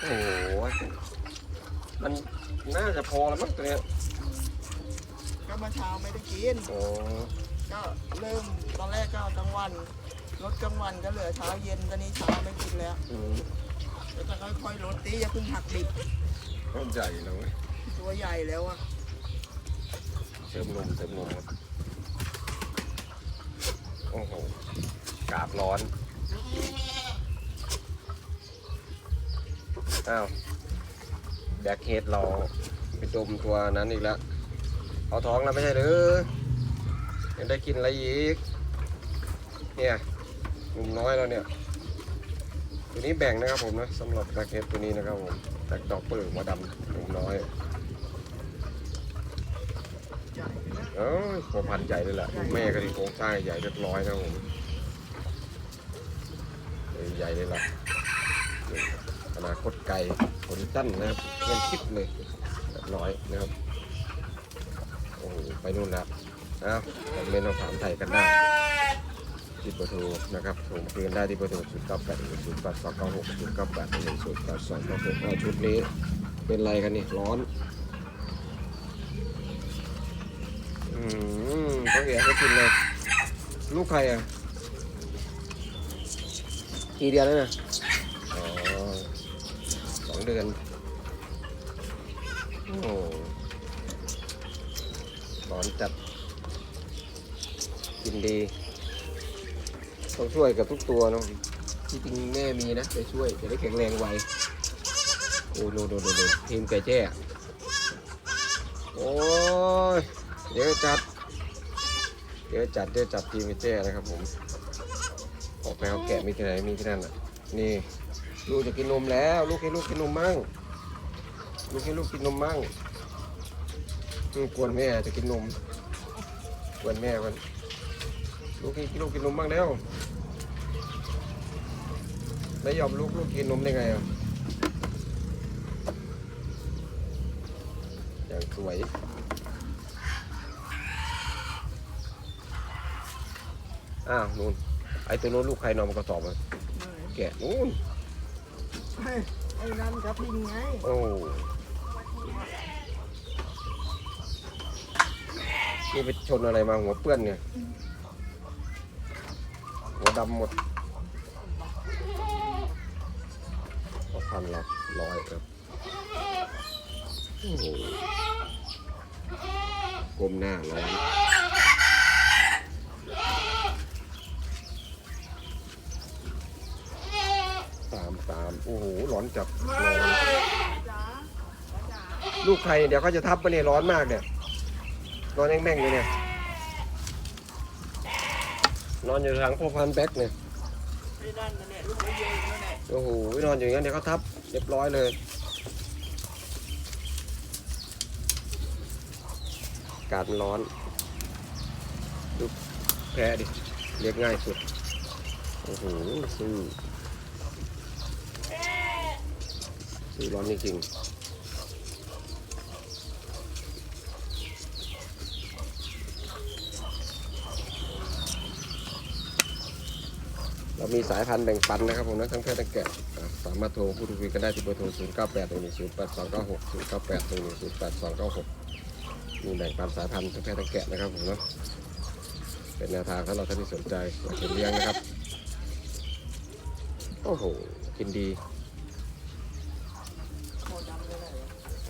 โอ้โหมันน่าจะพอแล้วมั้งตัวเนี้ยก็เมื่อเช้าไม่ได้กิน โอ้ก็เริ่มตอนแรกก็กลางวันลดกลางวันก็เหลือเช้าเย็นตอนนี้เช้าไม่กินแล้วอืมก็จะค่อยๆลดตีอย่าเพิ่งหักดิบก็ใหญ่แล้วเว้ยตัวใหญ่แล้วอะเสริมนมเสริมนมครับโอ้โหกาบร้อนอ้าวแบล็คเฮดเราไปดมตัวนั้นอีกแล้วเอาท้องแล้วไม่ใช่หรือยังได้กินอะไรอีก เนี่ยหนุ่มน้อยแล้วเนี่ย ตัวนี้แบ่งนะครับผมนะสำหรับแบล็คเฮดตัวนี้นะครับผมจากดอกเปิดมาดำหนุ่มน้อยเอ้ยพอพันใหญ่เลยแหละแม่ก็ดีโครงสร้างใหญ่เรียบร้อยนะผมใหญ่เลยล่ะ อนาคตไกลโอริตันนะครับเงินคิดเลยเรียบร้อยนะครับโอ้โหไปนู่นละอ้าวคอมเมนต์เราถามไทยกันได้ที่เบอร์โทรนะครับโทรมาคุยกันได้ที่เบอร์โทรศูนย์เก้าแปดหนึ่งศูนย์แปดสองเก้าหกศูนย์เก้าแปดหนึ่งศูนย์แปดสองเก้าหกชุดนี้เป็นไรกันนี่ร้อนอืมต้องแอบให้กินเลย ลูกใครอะกี่เดือนแล้วนะอ๋อสอง เดือน โอ้ร้อนจัด กินดี ต้องช่วยกับทุกตัวเนาะที่จริงแม่มีนะไปช่วย จะได้แข็งแรงไว โอ้โนโนโนโนทีมไก่แจ้ โอ้ยเดี๋ยวจัดเดี๋ยวจัดเดี๋ยวจัดทีมไอ้แจ้นะครับผม ออกแล้วแกะมีที่ไหนมีที่นั่นอะ นี่ ลูกจะกินนมแล้ว ลูกให้ลูกกินนมมั่งลูกให้ลูกกินนมมั่งอืมกวนแม่จะกินนมกวนแม่มันลูกให้ลูกกินนมบ้างแล้วไม่ยอมลูกลูกกินนมได้ไงอะอย่างสวยอ้าวนู่นไอ้ตัวนู้นลูกใครนอนมันกระสอบอะแกะนู่น ไอ้นั่นกระทิงไง โอ้นี่ไปชนอะไรมาหัวเปื้อนเนี่ย หัวดำหมดก็พันละร้อยครับโอ้โหก้มหน้าร้อนตามตามโอ้โหร้อนจับร้อนลูกใครเดี๋ยวเขาจะทับไปเนี่ยร้อนมากเนี่ยนอนแม่งๆเลยเนี่ยนอนอยู่หลังพ่อพันธุ์แบ็คเนี่ยไอ้นั่นนั่นแหละลูกไอ้เยอะนั่นแหละโอ้โหนอนอยู่อย่างนั้นเดี๋ยวเขาทับเรียบร้อยเลย อากาศมันร้อนดูแพ้ดิเรียกง่ายสุด โอ้โหสู้ สู้ร้อนจริงๆเรามีสายพันธุ์แบ่งปันนะครับผมนะทั้งเพศทั้งแกะสามารถโทรพูดคุยกันได้ที่เบอร์โทร 0 9 8 1 0 8 2 9 6 0 9 8 1 0 8 2 9 6 มีแบ่งปันสายพันธุ์ทั้งเพศทั้งแกะนะครับผมนะเป็นแนวทางสำหรับท่านที่สนใจอยากเลี้ยงนะครับ โอ้โห กินดี